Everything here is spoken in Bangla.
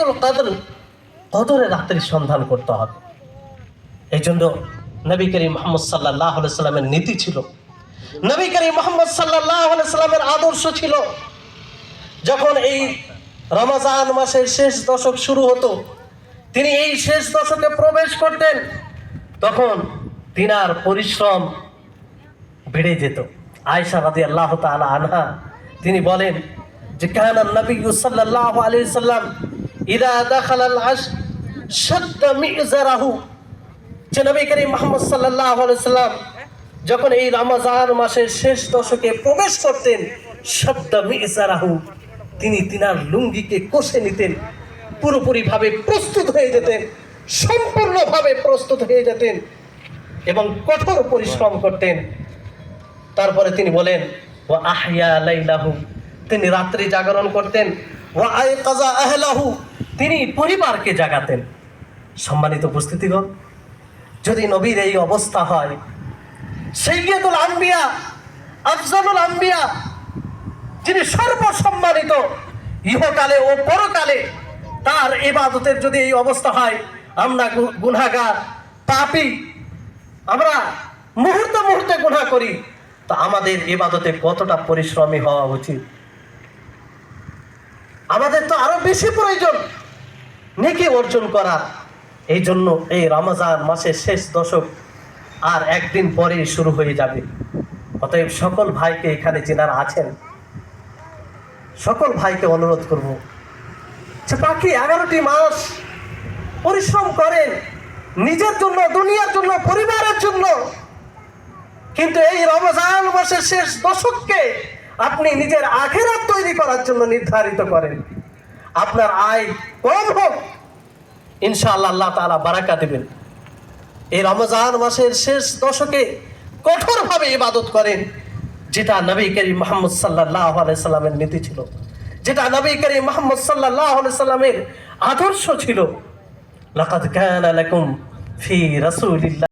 লাইলাতুল কদর কদরে রাত্রির সন্ধান করতে হবে। এই জন্য নবী করিম মোহাম্মদ সাল্লাহ সাল্লামের নীতি ছিল। নবী করিম মোহাম্মদ সাল্লাহ সাল্লামের আদর্শ ছিল, যখন এই রমজান মাসের শেষ দশক শুরু হতো, তিনি এই শেষ দশকে প্রবেশ করতেন, তখন তিনার পরিশ্রম বেড়ে যেত। আয়সা রাদি আল্লাহ তালা আনহা, তিনি বলেন যে, কেন নবী সাল্লাহ আলী সাল্লাম সাল্লাম যখন এই রমজান মাসের শেষ দশকে প্রবেশ করতেন তিনি তিনার লুঙ্গিকে কষে নিতেন, পুরোপুরিভাবে প্রস্তুত হয়ে যেতেন, সম্পূর্ণভাবে প্রস্তুত হয়ে যেতেন এবং কঠোর পরিশ্রম করতেন। তারপরে তিনি বলেন ও আহিয়া তিনি রাত্রি জাগরণ করতেন ও আয় কাজা আহলাহু। তিনি পরিবারকে জাগাতেন। সম্মানিত উপস্থিতিগণ, যদি নবীর এই অবস্থা হয়, সৈয়দুল আম্বিয়া, আফজালুল আম্বিয়া, যিনি সর্বসম্মানিত ইহকালে ও পরকালে তার ইবাদতের যদি এই অবস্থা হয়, আমরা গু- গুনাহগার, পাপী, আমরা মুহূর্তে মুহূর্তে গুনাহ করি, তো আমাদের ইবাদতে কতটা পরিশ্রমী হওয়া উচিত? আমাদের তো আরও বেশি প্রয়োজন। নেকি অর্জন করার এই জন্য এই রমজান মাসের শেষ দশক আর একদিন পরেই শুরু হয়ে যাবে। অতএব সকল ভাইকে এখানে যেনারা আছেন, সকল ভাইকে অনুরোধ করব যে বাকি এগারোটি মাস পরিশ্রম করেন, নিজের জন্য, দুনিয়ার জন্য, পরিবারের জন্য। কিন্তু এই রমজান মাসের শেষ দশককে আপনি নিজের আখেরাত তৈরি করার জন্য নির্ধারিত করেন। আপনার আয় কম হোক। ইনশাআল্লাহ আল্লাহ তাআলা বারাকা দেবেন। এই রমজান মাসের শেষ দশকে কঠোরভাবে ইবাদত করেন, যেটা নবী করিম মোহাম্মদ সাল্লাহ সাল্লামের নীতি ছিল, যেটা নবী করিম মোহাম্মদ সাল্লাহ সাল্লামের আদর্শ ছিল। লাকাদ কানা লাকুম ফি রাসূলিল্লাহ।